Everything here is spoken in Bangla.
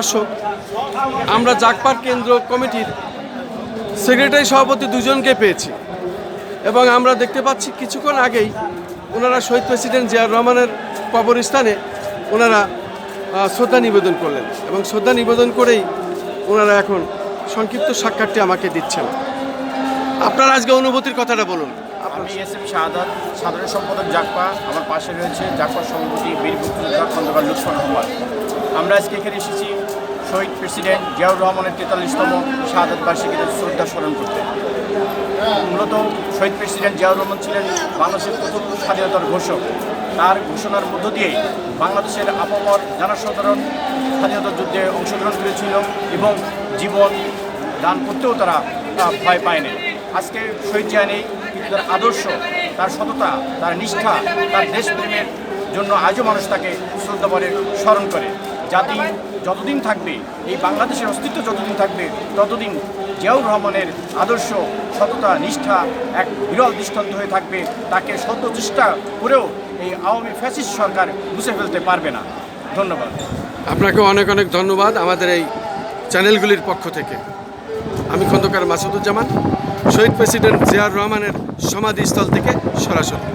দর্শক, আমরা জাগপার কেন্দ্র কমিটির সেক্রেটারি সভাপতি দুজনকে পেয়েছি এবং আমরা দেখতে পাচ্ছি কিছুক্ষণ আগেই ওনারা শহীদ প্রেসিডেন্ট জিয়াউর রহমানের কবরস্থানে ওনারা শ্রদ্ধা নিবেদন করলেন এবং শ্রদ্ধা নিবেদন করেই ওনারা এখন সংক্ষিপ্ত সাক্ষাৎটি আমাকে দিচ্ছেন। আপনার আজকে অনুভূতির কথাটা বলুন। আমি সাধারণ সম্পাদক জাকপা আমার পাশে রয়েছে জাকপার সভাপতি বীর মুক্তিযোদ্ধা খন্দকার লুৎফর আমরা আজকে এখানে এসেছি শহীদ প্রেসিডেন্ট জিয়াউর রহমানের তেতাল্লিশতম শাহাদাত বার্ষিকীতে শ্রদ্ধা স্মরণ করতে। মূলত শহীদ প্রেসিডেন্ট জিয়াউর রহমান ছিলেন বাংলাদেশের প্রথম স্বাধীনতার ঘোষক। তার ঘোষণার মধ্য দিয়েই বাংলাদেশের আপামর জনসাধারণ স্বাধীনতা যুদ্ধে অংশগ্রহণ করেছিল এবং জীবন দান করতেও তারা ভয় পায়নি। আজকে শহীদ জিয়া কিন্তু তার আদর্শ, তার সততা, তার নিষ্ঠা, তার দেশপ্রেমের জন্য আজও মানুষ তাকে শ্রদ্ধাভরে স্মরণ করে। জাতি যতদিন থাকবে, এই বাংলাদেশের অস্তিত্ব যতদিন থাকবে, ততদিন জিয়াউর রহমানের আদর্শ, সততা, নিষ্ঠা এক বিরল দৃষ্টান্ত হয়ে থাকবে। তাকে শত চেষ্টা করেও এই আওয়ামী ফ্যাসিস্ট সরকার মুছে ফেলতে পারবে না। ধন্যবাদ। আপনাকে অনেক অনেক ধন্যবাদ আমাদের এই চ্যানেলগুলির পক্ষ থেকে। আমি খন্দকার মাসুদুজ্জামান, শহীদ প্রেসিডেন্ট জিয়াউর রহমানের সমাধিস্থল থেকে সরাসরি।